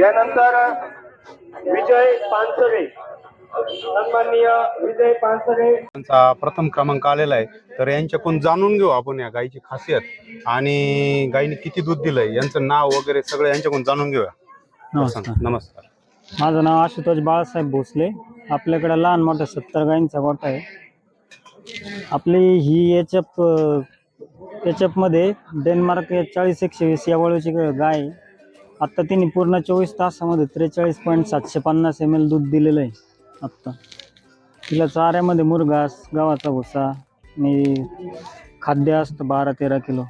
यानंतर विजय पानसरे. सन्माननीय विजय पानसरे. त्यांचा प्रथम क्रमांक आलेला आहे. तर यांच्याकडून जाणून घेऊ आपण या गायीची खासियत आणि गायीने किती दूध दिलंय यांचं नाव वगैरे सगळं यांच्याकडून जाणून घेऊया. नमस्कार. नमस्कार. माझं नाव आशुतोष बाळासाहेब भोसले. आपल्याकडे लहान मोठ्या सत्तर गायींचा गोठा आहे. आपली ही एचएफ एचएफमध्ये डेन्मार्क चाळीस एकशे वीस या वळूची गाय. आत्ता तिने पूर्ण चोवीस तासामध्ये त्रेचाळीस पॉईंट सातशे पन्नास एम एल दूध दिलेलं आहे. आत्ता तिला चाऱ्यामध्ये मुरघास गव्हाचा भुसा आणि खाद्य असतं बारा तेरा किलो.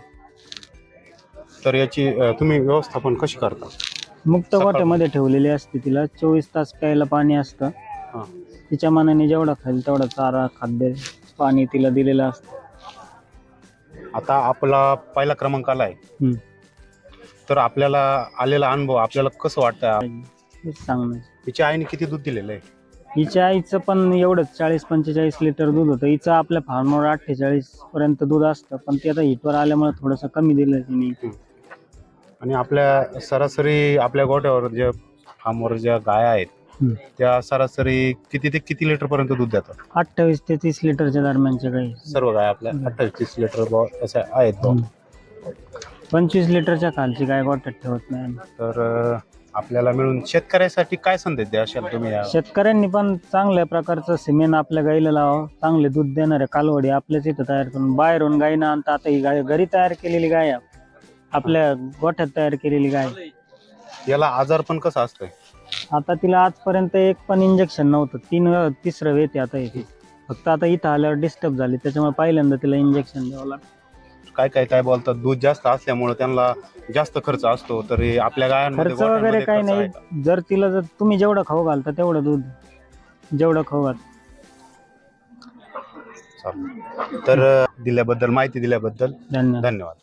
तर याची अं, तुम्ही व्यवस्थापन कशी करता? मुक्त गोठ्यामध्ये ठेवलेली असते तिला. चोवीस तास प्यायला पाणी असतं. हां. तिच्या मनाने जेवढा खाईल तेवढा चारा खाद्य पाणी तिला दिलेलं असतं. आता आपला पहिला क्रमांक आलाय. हम्म. तर आपल्याला आलेला अनुभव आपल्याला कसं वाटतं? हेच सांगणं तिच्या आईने किती दूध दिलेलं आहे? हिच्या आईचं पण एवढंच. चाळीस पंचेचाळीस लिटर दूध होतं. हिचं आपल्या फार्मवर अठ्ठेचाळीस पर्यंत दूध असतं. पण ते आता हिटवर आल्यामुळे थोडंसं कमी दिलं तिने. आणि आपल्या सरासरी आपल्या गोठ्यावर जे फार्मवर ज्या गाया आहेत हम्म. त्या सरासरी किती ते किती लिटर पर्यंत दूध देतात? अठ्ठावीस ते तीस लिटरच्या दरम्यानच्या काही. सर्व गाय आपल्या अठ्ठावीस तीस लिटर बुवा अशा आहेत बुवा. पंचवीस लिटरच्या खालची गाय गोठ्यात ठेवत नाही आम्ही. तर अं, आपल्याला मिळून शेतकऱ्यासाठी काय संदेश द्या असाल तुम्ही या? शेतकऱ्यांनी पण चांगल्या प्रकारचं सिमेंट आपल्या गाईला लावावं चांगले दूध देणारे कालवडी आपल्याच इथं तयार करून बाहेरून गाई ना आणता. आता ही गाय घरी तयार केलेली गाय आहे. आपल्या गोठ्यात तयार केलेली गाय. याला आजार पण कसं असतंय? आता तिला आजपर्यंत एक पण इंजेक्शन नव्हतं. तीन तिसरं वेते आता येते फक्त आता इथं आल्यावर डिस्टर्ब झाली. त्याच्यामुळे पहिल्यांदा तिला इंजेक्शन द्यावं लागतं. काय काय काय बोलतात? दूध जास्त असल्यामुळे त्यांना जास्त खर्च असतो. तर हे आपल्या गायांमध्ये खर्च वगैरे गोठ्यामध्ये काही खर्च आहे? नाही? जर तिला जर तुम्ही जेवढं खाऊ घालता तेवढं दूध. जेवढं खाऊ घाल. चालेल. तर अं, दिल्याबद्दल माहिती दिल्याबद्दल धन्यवाद. धन्यवाद.